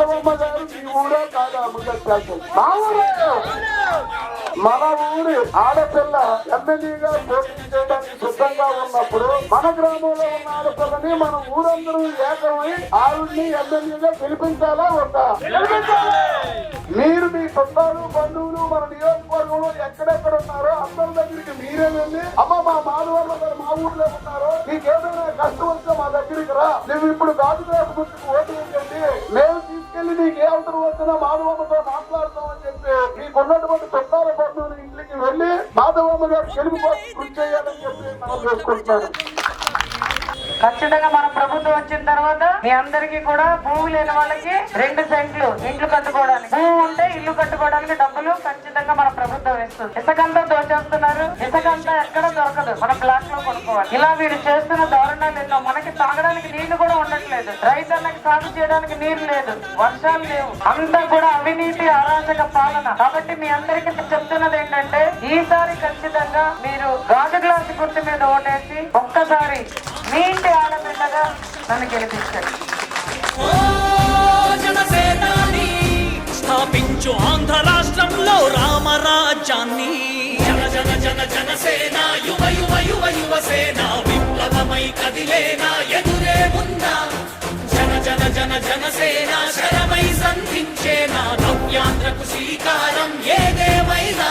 మాధవమ్మ గారు మీ ఊరే కాదు అమ్మగారు మా ఊరే మన ఊరి ఆడపిల్ల ఎమ్మెల్యేగా పోటీ చేయడానికి సిద్ధంగా ఉన్నప్పుడు మన గ్రామంలో ఉన్న ఆడపిల్లని మన ఊరందరూ ఏకమై ఆవిడ్ని ఎమ్మెల్యేగా గెలిపించాలా వద్దా? మీరు మీ చుట్టాలు బంధువులు మన నియోజకవర్గంలో ఎక్కడెక్కడ ఉన్నారో అందరి దగ్గరికి మీరే వెళ్ళి అమ్మ మా మాధవర్మ గారు మా ఊర్లో ఉన్నారో మీకు ఏదైనా కష్టం వస్తే మా దగ్గరికి రా. నువ్వు ఇప్పుడు గాజు గ్లాస్ ఓటు వేయండి. మేము తీసుకెళ్ళి నీకు ఏ అవసరం వచ్చినా మాధవమ్మతో మాట్లాడతామని చెప్పి మీకున్నటువంటి చుట్టాల బంధువుల ఇంటికి వెళ్ళి మాధవమ్మ గారు గెలుపు కోసం కృషి చేయాలని చెప్పి మనం చేసుకుంటున్నాను. ఖచ్చితంగా మన ప్రభుత్వం వచ్చిన తర్వాత మీ అందరికీ కూడా భూమి లేని వాళ్ళకి రెండు సెంట్లు ఇండ్లు కట్టుకోవడానికి. భూమి ఉంటే ఇల్లు కట్టుకోవడానికి డబ్బులు ఖచ్చితంగా మన ప్రభుత్వం ఇస్తుంది ఇసుకంతా దోచేస్తున్నారు. ఇసుకంతా ఎక్కడ దొరకదు. మన బ్లాక్లో కొనుక్కోవాలి. ఇలా వీరు చేస్తున్న దారుణాలు ఎన్నో. మనకి తాగడానికి నీళ్ళు లేదు. ఉండట్లేదు రైతన్నకి సాగు చేయడానికి నీరు లేదు. వర్షాలు లేవు. అంతా కూడా అవినీతి అరాచక పాలన. కాబట్టి మీ అందరికీ చెప్తున్నది ఏంటంటే ఈసారి ఖచ్చితంగా మీరు గాజు గ్లాసు గుర్తు మీద ఓటేసి ఒక్కసారి మీ ఇంటి ఆడపిల్లగా నన్ను గెలిపించండి. స్థాపించు ఆంధ్ర రాష్ట్రంలో రామరాజ్యాన్ని. జన జన జన జనసేన యువ యువ యువ యువసేన విప్లవమై కదిలేనా ఎదురే ఉందా జన జన జనసేన శరమై సంధించేనా నవ్యాంధ్రకు శ్రీకారం. ఏదేమైనా